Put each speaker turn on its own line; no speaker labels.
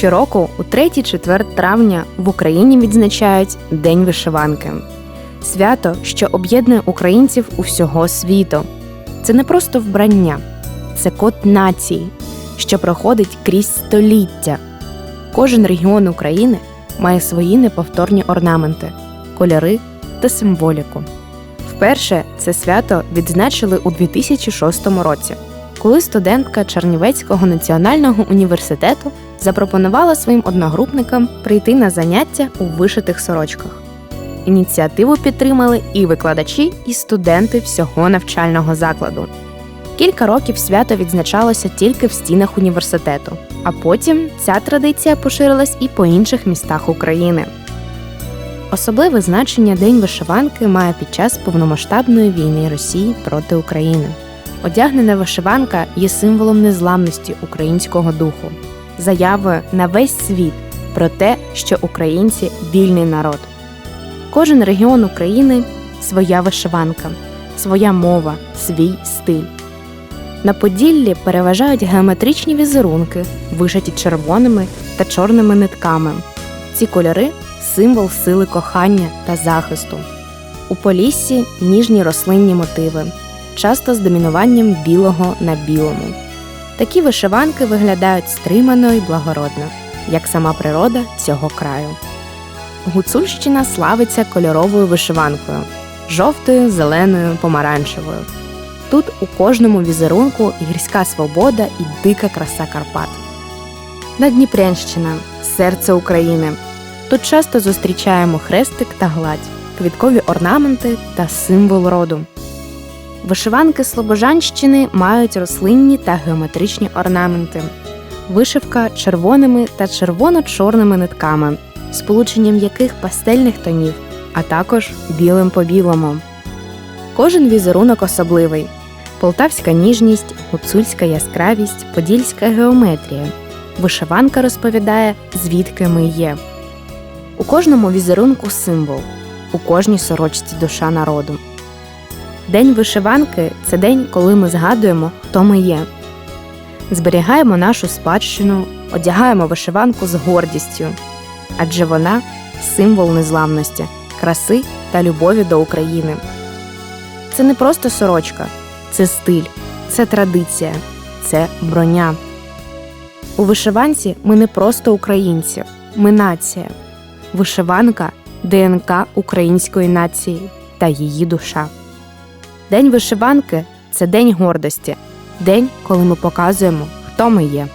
Щороку, у 3-4 травня, в Україні відзначають День вишиванки. Свято, що об'єднує українців усього світу. Це не просто вбрання, це код нації, що проходить крізь століття. Кожен регіон України має свої неповторні орнаменти, кольори та символіку. Вперше це свято відзначили у 2006 році, коли студентка Чернівецького національного університету запропонувала своїм одногрупникам прийти на заняття у вишитих сорочках. Ініціативу підтримали і викладачі, і студенти всього навчального закладу. Кілька років свято відзначалося тільки в стінах університету, а потім ця традиція поширилась і по інших містах України. Особливе значення День вишиванки має під час повномасштабної війни Росії проти України. Одягнена вишиванка є символом незламності українського духу, заявою на весь світ про те, що українці вільний народ. Кожен регіон України своя вишиванка, своя мова, свій стиль. На Поділлі переважають геометричні візерунки, вишиті червоними та чорними нитками. Ці кольори символ сили кохання та захисту. У Поліссі ніжні рослинні мотиви, часто з домінуванням білого на білому. Такі вишиванки виглядають стримано і благородно, як сама природа цього краю. Гуцульщина славиться кольоровою вишиванкою жовтою, зеленою, помаранчевою. Тут у кожному візерунку гірська свобода і дика краса Карпат. Надніпрянщина серце України. Тут часто зустрічаємо хрестик та гладь, квіткові орнаменти та символ роду. Вишиванки Слобожанщини мають рослинні та геометричні орнаменти, вишивка червоними та червоно-чорними нитками, сполученням яких пастельних тонів, а також білим по білому. Кожен візерунок особливий: полтавська ніжність, гуцульська яскравість, подільська геометрія. Вишиванка розповідає, звідки ми є. У кожному візерунку символ, у кожній сорочці душа народу. День вишиванки це день, коли ми згадуємо, хто ми є. Зберігаємо нашу спадщину, одягаємо вишиванку з гордістю, адже вона символ незламності, краси та любові до України. Це не просто сорочка, це стиль, це традиція, це броня. У вишиванці ми не просто українці, ми нація. Вишиванка ДНК української нації та її душа. День вишиванки це день гордості, день, коли ми показуємо, хто ми є.